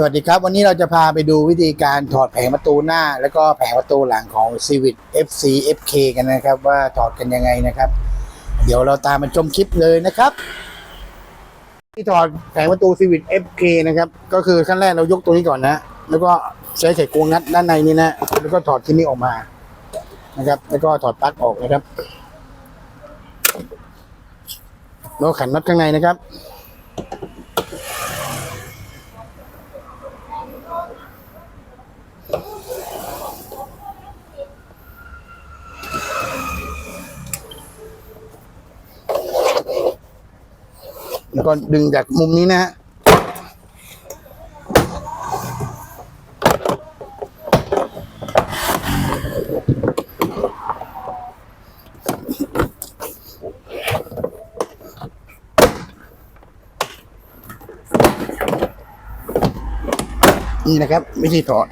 สวัสดีครับ วันนี้เราจะพาไปดูวิธีการถอดแผงประตูหน้า แล้วก็แผงประตูหลังของ Civic FC FK กันนะครับ ว่าถอดกันยังไงนะครับ เดี๋ยวเราตามมาชมคลิปเลยนะครับ ที่ถอดแผงประตู Civic FK นะครับก็คือขั้นแรกเรายกตัวนี้ก่อนนะ แล้วก็ใช้ไขควงงัดด้านในนี้นะแล้วก็ถอดที่นี้ออกมานะครับ แล้วก็ถอดปลั๊กออกนะครับแล้วขันน็อตข้างในนะครับ แล้วก็ดึงจากมุมนี้นะฮะนี่นะครับวิธีถอด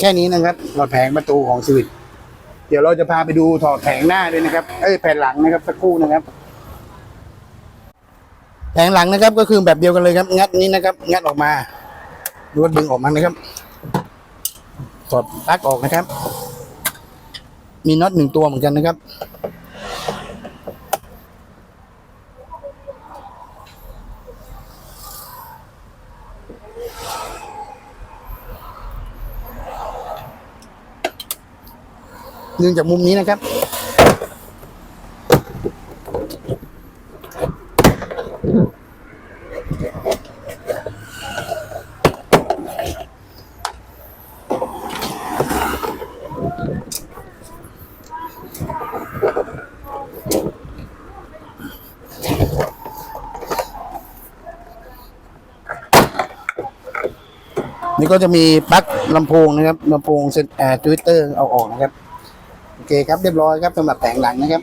แค่นี้นะครับถอดแผงประตูของสวิตเดี๋ยวเราจะพาไปดูถอดแผงหน้าด้วยนะครับ เอ้ยแผ่นหลังนะครับสักครู่นะครับ แผงหลังนะครับก็คือแบบเดียวกันเลยครับ งัดนี้นะครับ งัดออกมาดูว่าดึงออกมานะครับถอดปลั๊กออกนะครับ มีน็อตหนึ่งตัวเหมือนกันนะครับ เนื่องจากมุมนี้นะครับ นี่ก็จะมีปลั๊กลำโพงนะครับลำโพงเซนแอร์ทวิตเตอร์เอาออกนะครับ โอเคครับเรียบร้อยครับสำหรับแผงหลังนะครับ